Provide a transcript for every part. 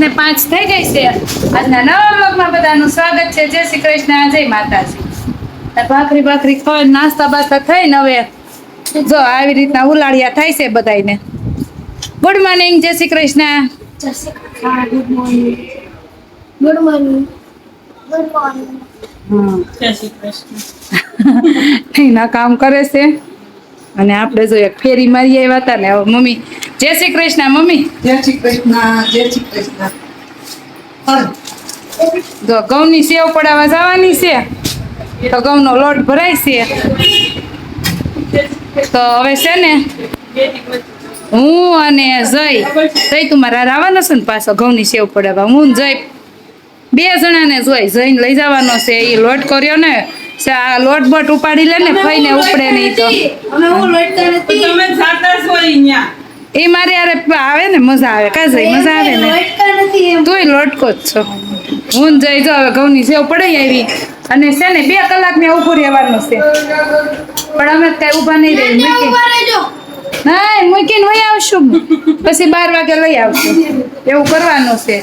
ને પાંચ થઈ ગઈ છે. આજના નવા બ્લોગમાં બધાનું સ્વાગત છે. જય શ્રી કૃષ્ણ જય માતાજી. ભાખરી ભાખરી ખોય નાસ્તા બાસ્તા થઈને હવે જો આવી રીતના ઉલાળિયા થાય છે બધાને ગુડ મોર્નિંગ જય Shri Krishna. Good morning good morning good morning કામ કરે છે. અને આપણે જો એક ફેરી મારી આવ્યા હતા ને હવે મમ્મી જય શ્રી કૃષ્ણ મમ્મી. જય શ્રી કૃષ્ણ જય શ્રી કૃષ્ણ. ઘઉંની સેવ પડાવવા જવાની છે. તો ઘઉંનો લોટ ભરાય છે. તો હવે છે ને હું અને જય જય તું મારા આવવાનો છે ને પાછો ઘઉંની સેવ પડાવવા. હું જય બે જણાને જોઈ જઈને લઈ જવાનો છે. એ લોટ કર્યો ને છે આ લોટ બટ ઉપાડી લે ને ખાઈને ઉપડે નહીં તો. હું એ મારે યાર આવે ને મજા આવે. કા જઈ મજા આવે ને. તોય લોટકો જ છો. હું જઈ જો હવે ઘઉંની સેવ પડાઈ આવી. અને છે ને બે કલાક ને ઉભું રહેવાનું છે. પણ અમે કઈ ઊભા નહીં રહી ના મૂકીને વહી આવશું. પછી બાર વાગે લઈ આવશું. એવું કરવાનું છે.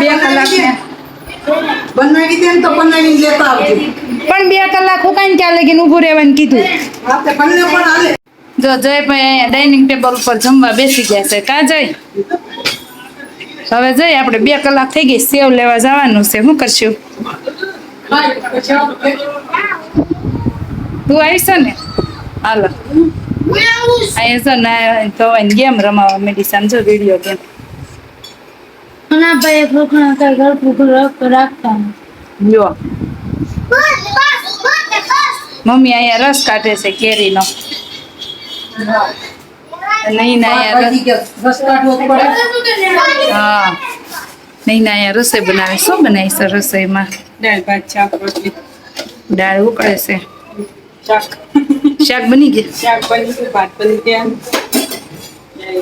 બે કલાક બનાવી દે. તો બનાવીને લેતા આવજો. પણ બે કલાક હુકાઈને ક્યાં લગીને ઊભું રહેવાનું કીધું. આપણે જય જો જયભાઈ અહીંયા ડાઇનિંગ ટેબલ ઉપર જમવા બેસી ગયા છે. કા જય? હવે જઈ આપણે બે કલાક થઈ ગઈ સેવ લેવા જવાનું છે. શું કરશું? તું આવીશ ને? હાલો. અહીંયા છો ને તો ગેમ રમાવા મેડિસન જો વીડિયો ગેમ ના ભાઈ કઈ ઘર રાખતા લ્યો. મમ્મી અહીંયા રસ કાઢે છે કેરીનો. નહીં ના રસ હા. નહીં ના યાર રસોઈ બનાવે શું બનાવી છે રસોઈમાં? દાળ ભાત શાક રોટલી. દાળ ઉકળે છે. શાક. શાક બની ગયા? શાક બની ગયું ભાત બની ગયા.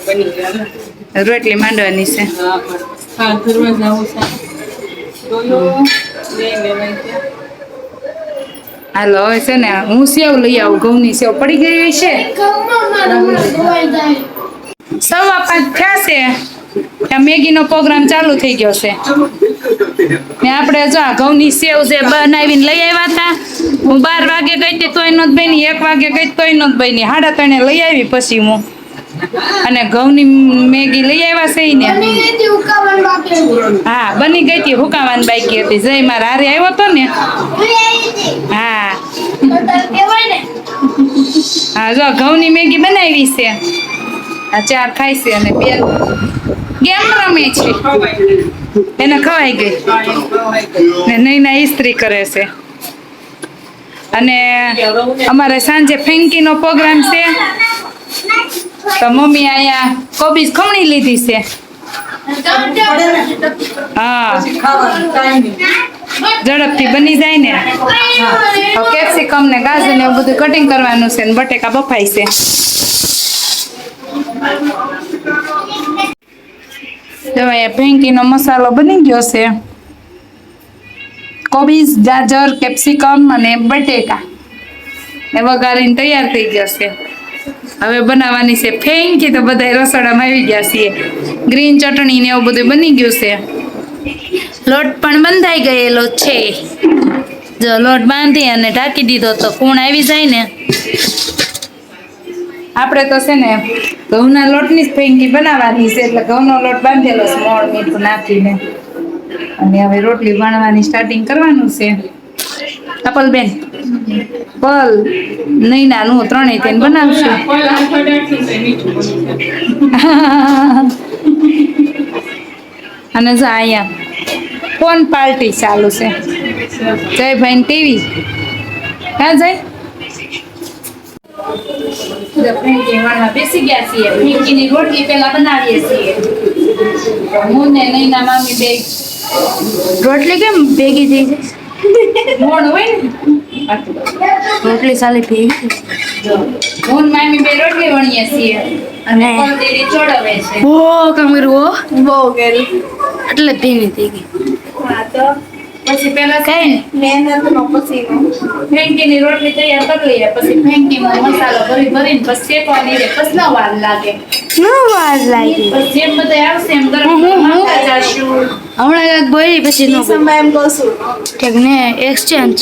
બની ગયા. રોટલી માંડવાની છે. હા ધરવા જાવું છે ડોલો લઈ લેવાય ત્યાં હાલો, હવે છે ને, હું સેવ લઈ આવું, ઘઉંની સેવ પડી ગઈ હોય છે. સવા પાંચ ત્યાં મેગીનો પ્રોગ્રામ ચાલુ થઈ ગયો છે. ને આપણે જો આ ઘઉંની સેવ જે બનાવીને લઈ આવ્યા હતા, હું બાર વાગે ગઈ હતી તોય નહોત બની, એક વાગે ગઈ તોય નહોત બની. સાડા ત્રણે લઈ આવી પછી હું. અને ઘઉંની મેગી લઈ આવ્યા છે ને હા બની ગઈ હતી હુકાવાન બાકી હતી. જય મારા હારે આવ્યો હતો ને. હા હા. જો ઘઉંની મેગી બનાવી છે. આ ચાર ખાય છે અને બે. ગેમ રમે છે. એને ખવાઈ ગઈ. ને નૈના ઇસ્ત્રી કરે છે. અને અમારે સાંજે ફેંકીનો પ્રોગ્રામ છે. તો મમ્મી અહીંયા કોબીજ ખમણી લીધી છે. હા. ખાવાનું ટાઈમ નહીં ઝડપથી બની જાય ને. હવે કેપ્સિકમ ને ગાજર ને એવું બધું કટિંગ કરવાનું છે ને બટેકા બફાઈ છે. જો અહીંયા ભેંકીનો મસાલો બની ગયો છે. કોબીજ, ગાજર કેપ્સિકમ અને બટેકા. એ વઘારીને તૈયાર થઈ ગયો છે. હવે બનાવવાની છે. ફેંકી તો બધા રસોડામાં આવી ગયા છીએ. ગ્રીન ચટણી ને એવું બધું બની ગયું છે. લોટ પણ બંધાઈ ગયેલો છે. જો લોટ બાંધી અને ઢાંકી દીધો તો કૂણ આવી જાય ને? આપણે તો છે ને ઘઉંના લોટની જ ફેંકી બનાવવાની છે. એટલે ઘઉંનો લોટ બાંધેલો છે, મોણ, મીઠું નાખીને. અને હવે રોટલી વણવાની સ્ટાર્ટિંગ કરવાનું છે. કપલ બેન પલ નહીં નાનું ત્રણેય તેને બનાવશું. અને જો અહીંયા ફોન પાર્ટી ચાલુ છે. જયભાઈ ટીવી. ક્યાં જય. બેસી ગયા છીએ. રોટલી પહેલા બનાવીએ છીએ. હું ને નૈના મામી બે. રોટલી કેમ ભેગી થઈ જાય? મોણ હોય ને? રોટલી સાલી ભેગી. હું મામી બે રોટલી વણીએ છીએ અને પલદેરી ચોડવે છે? ઓ કમરું ઓ બહુ કરી એટલે ધીમી થઈ ગઈ. હા તો પછી પેલા કઈ? મહેનત નો પસીનો. ફેંકીની રોટલી તૈયાર કરી લઈએ પછી ફેંકીમાં મસાલો ભરી ભરીને પછી શેકવાની રે પછી ના વાર લાગે. નો વાર લાગે. પછી જેમ બધા આવશે એમ ગરમ હું- હું- નાખતા જાશું. એક બોલી પછી નો સમય એમ કહું છું ઠીક ને એક્સચેન્જ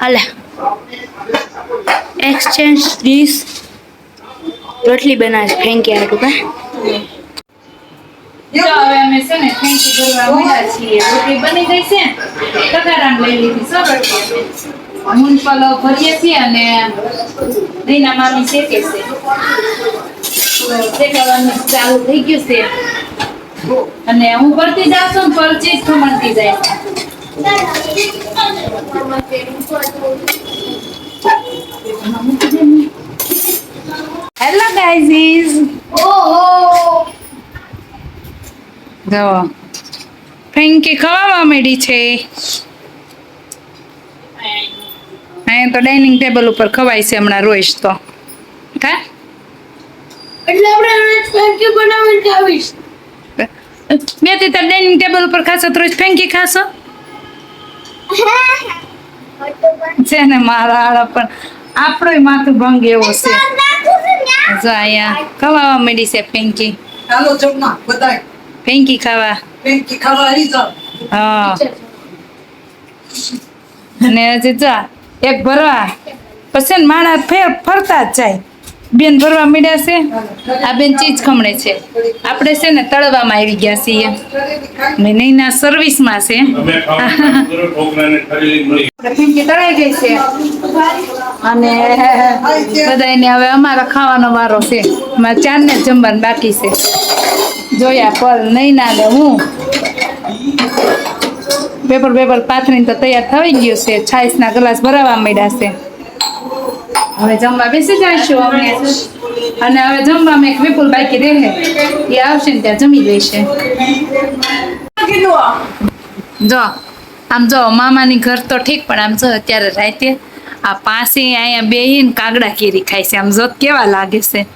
હાલે એક્સચેન્જ ડીશ રોટલી બનાવે ફેંકી આટું કા જો હવે અમે છે ને રોટલી બની ગઈ છે. તગારામ લઈ લીધી સો અને રીના મામી શેકે છે. ચાલુ થઈ ગયું છે. અને હું ભરતી જાઉં છું પર ચીજ ખમણતી જાય હેલો ગાઈઝ જો ફેંકી ખવાવા માંડી છે. અહીંયા તો ડાઇનિંગ ટેબલ ઉપર ખવાય છે હમણાં રોઈશ તો. હા? એટલે આપણે ફેંકી બનાવીને ખાવીશ. બે તે ડાઇનિંગ ટેબલ ઉપર ખાશો તો રોજ ફેંકી ખાશો? છે ને મારા આળા પણ આપણો માથું ભંગ એવો છે. જો અહીંયા ખવાવા મળી છે ફેંકી ચાલો જમવા બધાય. ફેંકી ખાવા. પેન્કી ખાવા આવી જાવ હા. અને હજી જા એક ભરવા. પછી ને માણસ ફેર ફરતા જ જાય. બેન ભરવા મળ્યા છે? આ બેન ચીજ ખમણે છે. આપણે છે ને તળવામાં આવી ગયા છીએ. મિનીના સર્વિસમાં છે. ફીંકી તળાઈ ગઈ છે. અને બધાને હવે અમારા ખાવાનો વારો છે. મારા ચારને જ જમવાનું બાકી છે. જોયા પલ નહીં ના લે હું. પેપર પેપર પાથરીને તો તૈયાર થઈ ગયું છે. છાઈસના ગ્લાસ ભરાવા માંડ્યા છે. હવે જમવા બેસી જઈશું અમે અને હવે જમવામાં એક વિપુલ બાકી રહે એ આવશે ને ત્યાં જમી લેશે. જો આમ જો મામાની ઘર તો ઠીક પણ આમ જો અત્યારે રાતે આ પાસે અહીંયા બેહીને કાગડા કેરી ખાય છે. આમ જો કેવા લાગે છે?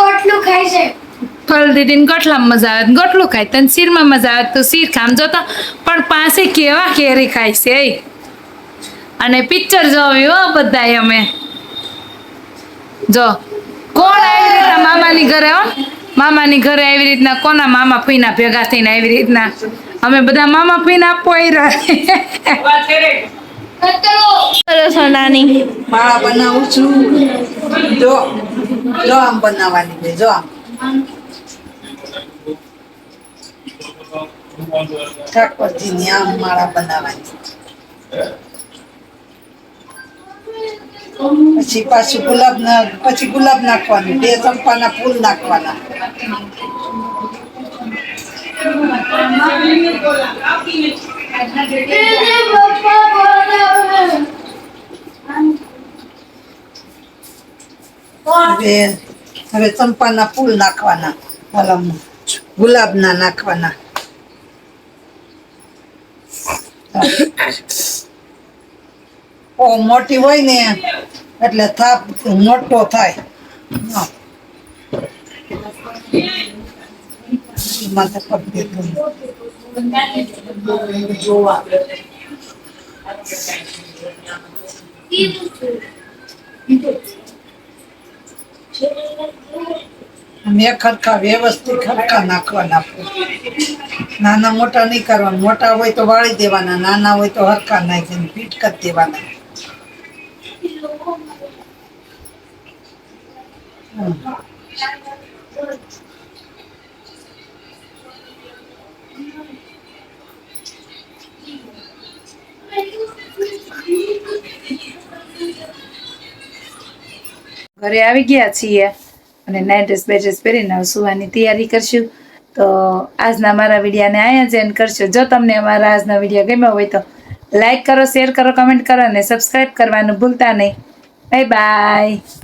ગોટલું ખાય છે. ફળ દીદીને ગોટલામાં મજા આવે ગોટલું ખાય. તને શીરમાં મજા આવે તો શીર ખામ જો તો પણ પાસે કેવા કેરી ખાય છે એ? અને પિક્ચર જોવી હો બધા અમે. જો કોણ આવી રીતના મામાની ઘરે હો? મામાની ઘરે આવી રીતના કોના મામા ફઈના ભેગા થઈને આવી રીતના? અમે બધા મામા ફઈના પોયરા. કરો છો નાની. માળા બનાવું છું. જો જો આમ બનાવવાની છે જો આમ. ઠાકોરજીની આમ માળા બનાવવાની. પછી પાછું ગુલાબ પછી ગુલાબ નાખવાનું, બે ચંપાના ફૂલ નાખવાના. હવે ચંપાના ફૂલ નાખવાના ગુલાબના નાખવાના. મોટી હોય ને, એટલે થાપ મોટો થાય. ખરખા વ્યવસ્થિત ખરખા નાખવાના નાના મોટા નહીં કરવાના મોટા હોય તો વાળી દેવાના, નાના હોય તો હરખા નાખીને પીટ કરી દેવાના. ઘરે આવી ગયા છીએ અને નાઇટ ડ્રેસ બે ડ્રેસ પહેરીને સુવાની તૈયારી કરશું. તો આજના મારા વિડીયાને અહીંયા જ એન્ડ કરશું. જો તમને અમારા આજનો વીડિયો ગમ્યો હોય તો લાઈક કરો શેર કરો કમેન્ટ કરો અને સબસ્ક્રાઈબ કરવાનું ભૂલતા નહીં. Bye bye